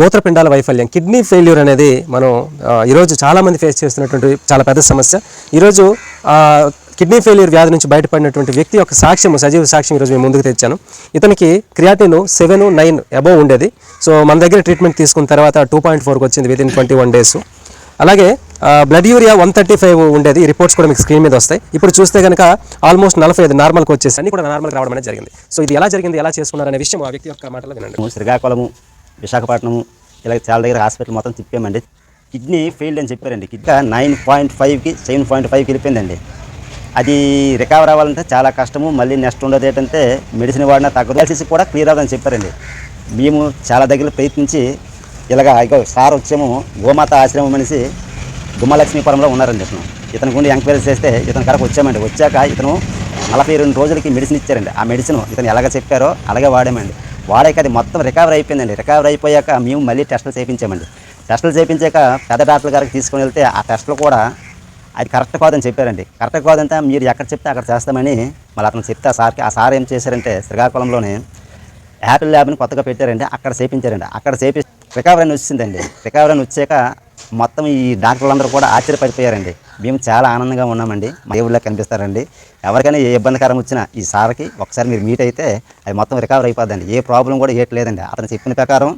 మూత్రపిండాల వైఫల్యం kidney failure అనేది మనం ఈరోజు చాలామంది ఫేస్ చేస్తున్నటువంటి చాలా పెద్ద సమస్య. ఈరోజు కిడ్నీ ఫెయిల్యూర్ వ్యాధి నుంచి బయటపడినటువంటి వ్యక్తి యొక్క సాక్ష్యం సజీవ సాక్ష్యం ఈరోజు మేము ముందుకు తెచ్చాను. ఇతనికి క్రియాటిన్ సెవెన్ నైన్ అబోవ్ ఉండేది. సో మన దగ్గర ట్రీట్మెంట్ తీసుకున్న తర్వాత టూ పాయింట్ ఫోర్కి వచ్చింది with in twenty one days అలాగే blood urea one thirty five ఉండేది. రిపోర్ట్స్ కూడా మీకు స్క్రీన్ మీద వస్తాయి. ఇప్పుడు చూస్తే కనుక ఆల్మోస్ట్ నలభై ఐదు నార్మల్కి వచ్చేసి అన్ని కూడా నార్మల్కి రావడం అనేది జరిగింది. సో ఇది ఎలా జరిగింది ఎలా చేసుకున్నారనే విషయం ఆ వ్యక్తి యొక్క మాటలో వినండి. శ్రీకాకుళము విశాఖపట్నం ఇలా చాలా దగ్గర హాస్పిటల్ మొత్తం తిప్పామండి. కిడ్నీ ఫెయిల్డ్ అని చెప్పారండి. కిడ్నీ నైన్ పాయింట్ ఫైవ్కి సెవెన్ పాయింట్ ఫైవ్కి వెళ్ళిపోయిందండి. అది రికవర్ అవ్వాలంటే చాలా కష్టము. మళ్ళీ నెక్స్ట్ ఉండదు ఏంటంటే మెడిసిన్ వాడినా తగ్గదు. ఎల్సీసీ కూడా క్లియర్ అవ్వదని చెప్పారండి. మేము చాలా దగ్గర ప్రయత్నించి ఇలాగా ఇగో సార్ వచ్చేమో గోమాత ఆశ్రమం అనేసి గుమ్మలక్ష్మీపురంలో ఉన్నారండి ఇతను. ఇతని గుండి ఎంక్వైరీ చేస్తే ఇతని కరకు వచ్చామండి. వచ్చాక ఇతను నలభై రెండు రోజులకి మెడిసిన్ ఇచ్చారండి. ఆ మెడిసిన్ ఇతను ఎలాగ చెప్పారో అలాగే వాడామండి. వాళ్ళకి అది మొత్తం రికవర్ అయిపోయిందండి. రికవర్ అయిపోయాక మేము మళ్ళీ టెస్టులు చేయించామండి టెస్టులు చేయించాక పెద్ద డాక్టర్ గారికి తీసుకొని వెళ్తే ఆ టెస్టులు కూడా అది కరెక్ట్ కాదని చెప్పారండి. కరెక్ట్ కాదంటే మీరు ఎక్కడ చెప్తే అక్కడ చేస్తామని మళ్ళీ అతను చెప్తే ఆ సార్కి ఆ సార్ ఏం చేశారంటే శ్రీకాకుళంలోనే యాపిల్ ల్యాబ్ని కొత్తగా పెట్టారండి. అక్కడ చేపించారండి. అక్కడ చేపి రికవరీ అని వచ్చిందండి. రికవరీ అని వచ్చాక మొత్తం ఈ డాక్టర్లందరూ కూడా ఆశ్చర్యపడిపోయారండి. మేము చాలా ఆనందంగా ఉన్నామండి. దేవుళ్ళ కనిపిస్తారండి. ఎవరికైనా ఏ ఇబ్బందికరం వచ్చినా ఈ సార్కి ఒకసారి మీరు మీట్ అయితే అది మొత్తం రికవర్ అయిపోద్దండి. ఏ ప్రాబ్లం కూడా ఏట్లేదండి. అతను చెప్పిన ప్రకారం